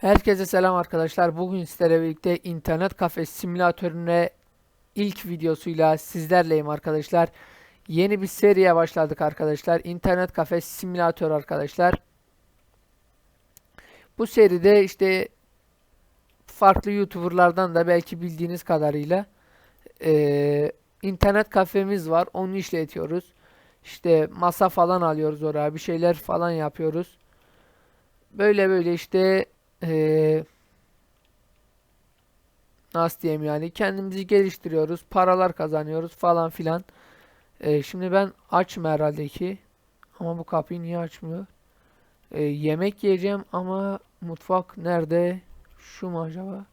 Herkese selam arkadaşlar. Bugün sizlerle birlikte internet kafe simülatörüne ilk videosuyla sizlerleyim arkadaşlar. Yeni bir seriye başladık arkadaşlar. İnternet kafe simülatör arkadaşlar. Bu seride işte farklı YouTuber'lardan da belki bildiğiniz kadarıyla eee, internet kafemiz var. Onu işletiyoruz. İşte masa falan alıyoruz oraya. Bir şeyler falan yapıyoruz. Böyle böyle işte eee, nasıl diyeyim yani kendimizi geliştiriyoruz, paralar kazanıyoruz falan filan. Eee, şimdi ben açım herhalde ki ama bu kapıyı niye açmıyor? Eee, yemek yiyeceğim ama mutfak nerede? Şu mu acaba?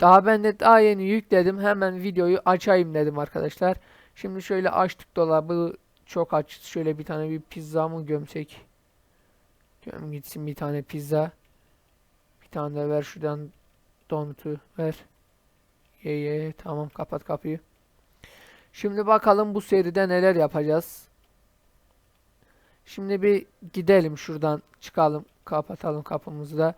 Daha ben de daha yeni yükledim. Hemen videoyu açayım dedim arkadaşlar. Şimdi şöyle açtık dolabı. Çok aç. Şöyle bir tane bir pizza mı gömsek? Göm gitsin bir tane pizza. Bir tane de ver şuradan donutu ver. Ye ye tamam kapat kapıyı. Şimdi bakalım bu seride neler yapacağız. Şimdi bir gidelim şuradan çıkalım kapatalım kapımızı da.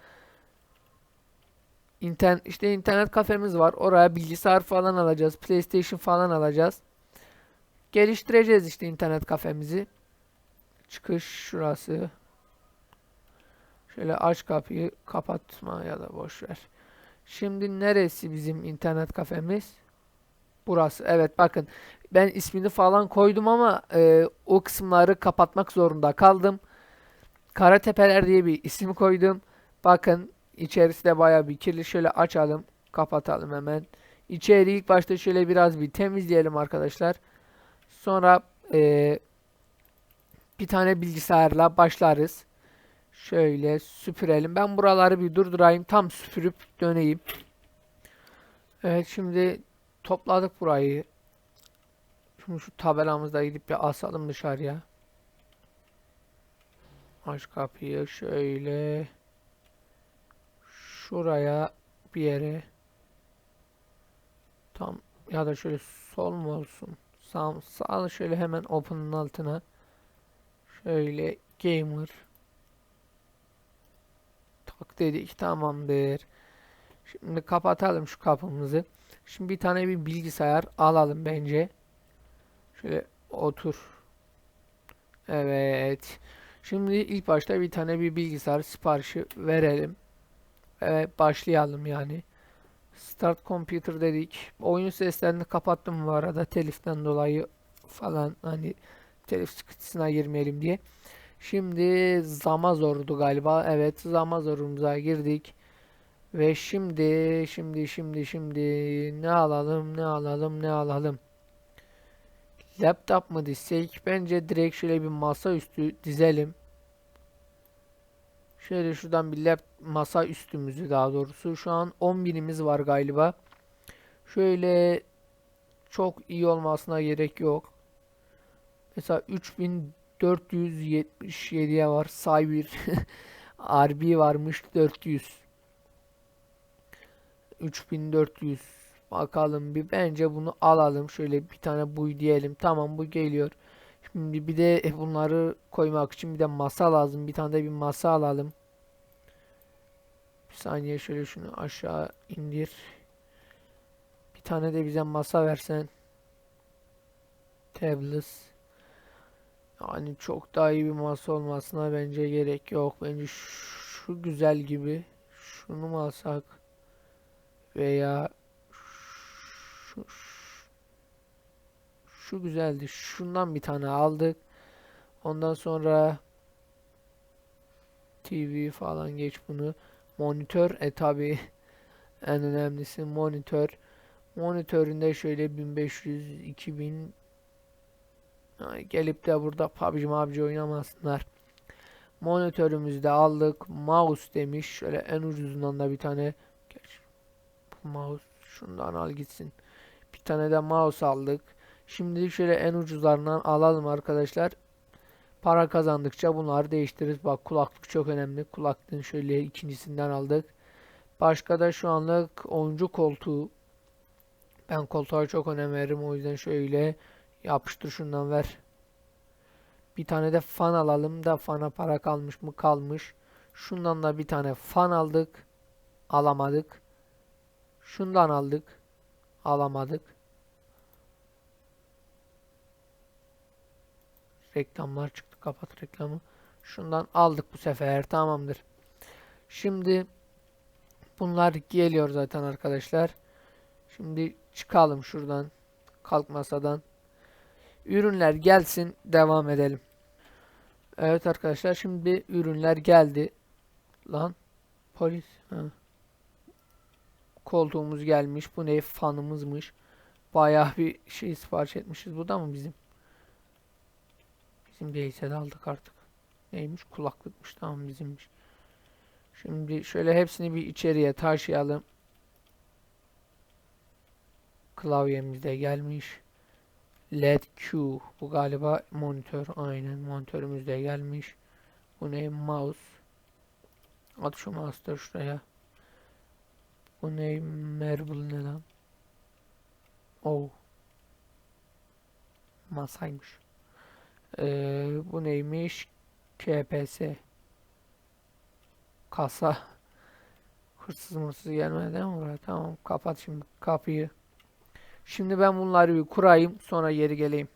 İnternet, işte internet kafemiz var. Oraya bilgisayar falan alacağız. PlayStation falan alacağız. Geliştireceğiz işte internet kafemizi. Çıkış şurası. Şöyle aç kapıyı kapatma ya da boş ver. Şimdi neresi bizim internet kafemiz? Burası. Evet bakın ben ismini falan koydum ama e, o kısımları kapatmak zorunda kaldım. Karatepeler diye bir isim koydum. Bakın içerisi de bayağı bir kirli. Şöyle açalım, kapatalım hemen. İçeriği ilk başta şöyle biraz bir temizleyelim arkadaşlar. Sonra e, bir tane bilgisayarla başlarız. Şöyle süpürelim. Ben buraları bir durdurayım. Tam süpürüp döneyim. Evet şimdi topladık burayı. Şimdi şu tabelamızda gidip bir asalım dışarıya. Aç kapıyı şöyle. Şuraya bir yere. Tam ya da şöyle sol mu olsun? Sağ, sağ şöyle hemen open'ın altına. Şöyle gamer. Dedik tamamdır. Şimdi kapatalım şu kapımızı. Şimdi bir tane bir bilgisayar alalım bence. Şöyle otur. Evet. Şimdi ilk başta bir tane bir bilgisayar siparişi verelim. Evet başlayalım yani. Start computer dedik. Oyun seslerini kapattım bu arada teliften dolayı falan hani telif sıkıntısına girmeyelim diye. Şimdi Zamazor'du galiba. Evet Zamazor'umuza girdik. Ve şimdi şimdi şimdi şimdi ne alalım ne alalım ne alalım. Laptop mı dizsek? Bence direkt şöyle bir masaüstü dizelim. Şöyle şuradan bir lap masa üstümüzü daha doğrusu. Şu an 10 binimiz var galiba. Şöyle çok iyi olmasına gerek yok. Mesela 3477'ye var. Cyber RB varmış 400. 3400 bakalım bir bence bunu alalım. Şöyle bir tane buy diyelim. Tamam bu geliyor. Şimdi bir de bunları koymak için bir de masa lazım. Bir tane de bir masa alalım. Bir saniye şöyle şunu aşağı indir. Bir tane de bize masa versen. Tablets yani çok daha iyi bir masa olmasına bence gerek yok bence şu güzel gibi şunu mu alsak veya şu, şu güzeldi. Şundan bir tane aldık. Ondan sonra TV falan geç bunu. Monitör e tabi en önemlisi monitör. Monitöründe şöyle 1500 2000 Ay, gelip de burada PUBG PUBG oynamasınlar. Monitörümüzü de aldık. Mouse demiş. Şöyle en ucuzundan da bir tane. Bu mouse şundan al gitsin. Bir tane de mouse aldık. Şimdi şöyle en ucuzlarından alalım arkadaşlar. Para kazandıkça bunları değiştiririz. Bak kulaklık çok önemli. Kulaklığın şöyle ikincisinden aldık. Başka da şu anlık oyuncu koltuğu. Ben koltuğa çok önem veririm. O yüzden şöyle yapıştır şundan ver. Bir tane de fan alalım da fana para kalmış mı kalmış. Şundan da bir tane fan aldık. Alamadık. Şundan aldık. Alamadık. Reklamlar çıktı. Kapat reklamı. Şundan aldık bu sefer. Tamamdır. Şimdi bunlar geliyor zaten arkadaşlar. Şimdi çıkalım şuradan. Kalk masadan. Ürünler gelsin. Devam edelim. Evet arkadaşlar şimdi ürünler geldi. Lan polis. Ha. Koltuğumuz gelmiş. Bu ne? Fanımızmış. Bayağı bir şey sipariş etmişiz. Bu da mı bizim? Bizim değilse de aldık artık. Neymiş? Kulaklıkmış. Tamam bizimmiş. Şimdi şöyle hepsini bir içeriye taşıyalım. Klavyemiz de gelmiş. LED Q. Bu galiba monitör. Aynen monitörümüz de gelmiş. Bu ne? Mouse. At şu mouse'da şuraya. Bu ne? Marble ne lan? Oh. Masaymış. Ee, bu neymiş? KPS. Kasa. Hırsız mırsız gelmedi mi buraya? Tamam kapat şimdi kapıyı. Şimdi ben bunları bir kurayım sonra geri geleyim.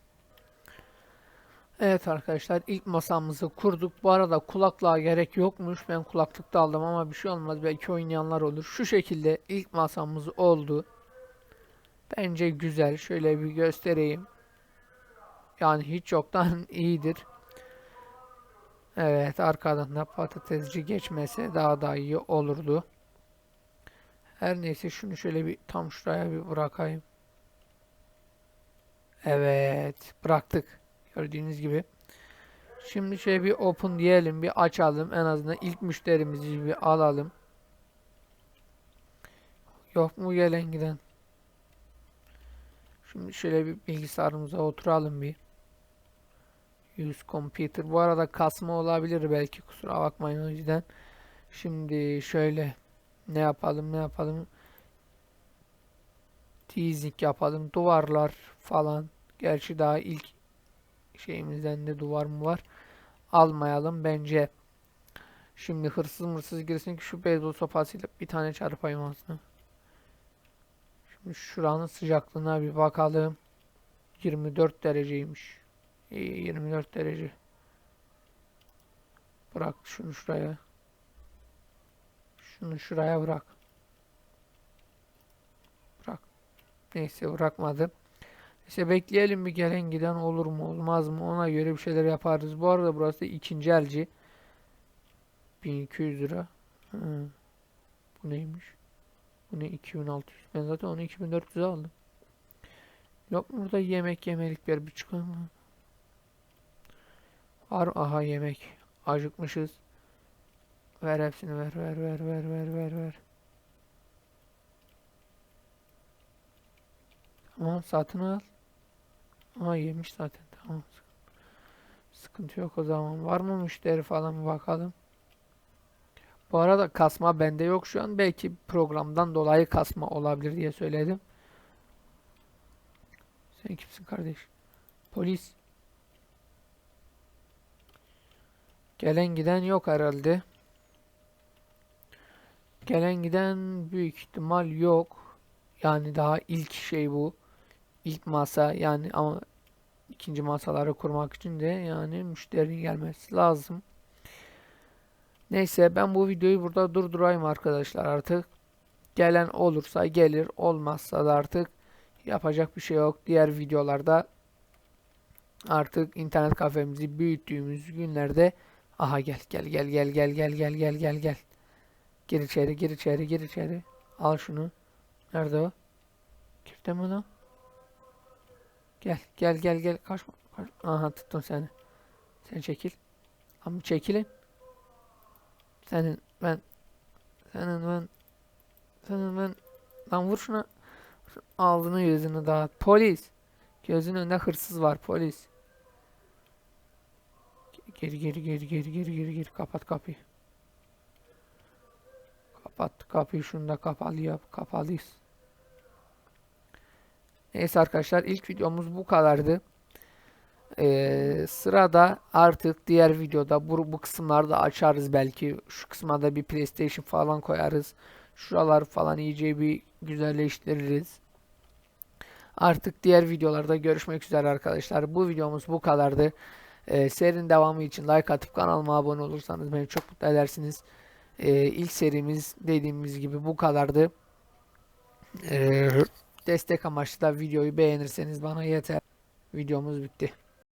Evet arkadaşlar ilk masamızı kurduk. Bu arada kulaklığa gerek yokmuş. Ben kulaklık da aldım ama bir şey olmaz. Belki oynayanlar olur. Şu şekilde ilk masamız oldu. Bence güzel. Şöyle bir göstereyim. Yani hiç yoktan iyidir. Evet arkadan da patatesci geçmese daha da iyi olurdu. Her neyse şunu şöyle bir tam şuraya bir bırakayım. Evet bıraktık. Gördüğünüz gibi. Şimdi şöyle bir open diyelim bir açalım. En azından ilk müşterimizi bir alalım. Yok mu gelen giden? Şimdi şöyle bir bilgisayarımıza oturalım bir. Use computer. Bu arada kasma olabilir belki kusura bakmayın o yüzden. Şimdi şöyle ne yapalım ne yapalım. Teasing yapalım. Duvarlar falan. Gerçi daha ilk şeyimizden de duvar mı var? Almayalım bence. Şimdi hırsız mırsız girsin ki şu beyzbol sopasıyla bir tane çarpayım aslında. Şimdi şuranın sıcaklığına bir bakalım. 24 dereceymiş. İyi 24 derece. Bırak şunu şuraya. Şunu şuraya bırak. Bırak. Neyse bırakmadım. İşte bekleyelim bir gelen giden olur mu olmaz mı ona göre bir şeyler yaparız. Bu arada burası ikinci elci. 1200 lira. Hı. Bu neymiş? Bu ne 2600. Ben zaten onu 2400 aldım. Yok mu burada yemek yemelik bir yer bir çıkalım mı? Var aha yemek. Acıkmışız. Ver hepsini ver ver ver ver ver ver ver. Tamam satın al. Aa yemiş zaten tamam. Sıkıntı yok o zaman. Var mı müşteri falan bakalım. Bu arada kasma bende yok şu an. Belki programdan dolayı kasma olabilir diye söyledim. Sen kimsin kardeş? Polis. Gelen giden yok herhalde. Gelen giden büyük ihtimal yok. Yani daha ilk şey bu. İlk masa yani ama ikinci masaları kurmak için de yani müşterinin gelmesi lazım. Neyse ben bu videoyu burada durdurayım arkadaşlar artık. Gelen olursa gelir olmazsa da artık yapacak bir şey yok. Diğer videolarda artık internet kafemizi büyüttüğümüz günlerde aha gel gel gel gel gel gel gel gel gel gel. Gir içeri gir içeri gir içeri. Al şunu. Nerede o? Girdi mi lan? Gel gel gel gel kaçma. Kaç. Aha tuttum seni. Sen çekil. Ama çekilin. Senin ben senin ben senin ben lan vur şuna ağzını yüzünü dağıt. Polis. Gözünün önünde hırsız var polis. Geri geri geri geri geri geri geri kapat kapıyı. Kapat kapıyı şunu da kapalı yap. Kapalıyız. Neyse arkadaşlar ilk videomuz bu kadardı. Ee, sırada artık diğer videoda bu, bu kısımlarda açarız belki. Şu kısma da bir PlayStation falan koyarız. Şuraları falan iyice bir güzelleştiririz. Artık diğer videolarda görüşmek üzere arkadaşlar. Bu videomuz bu kadardı. Ee, serinin devamı için like atıp kanalıma abone olursanız beni çok mutlu edersiniz. Ee, ilk serimiz dediğimiz gibi bu kadardı. Ee, destek amaçlı da videoyu beğenirseniz bana yeter. Videomuz bitti.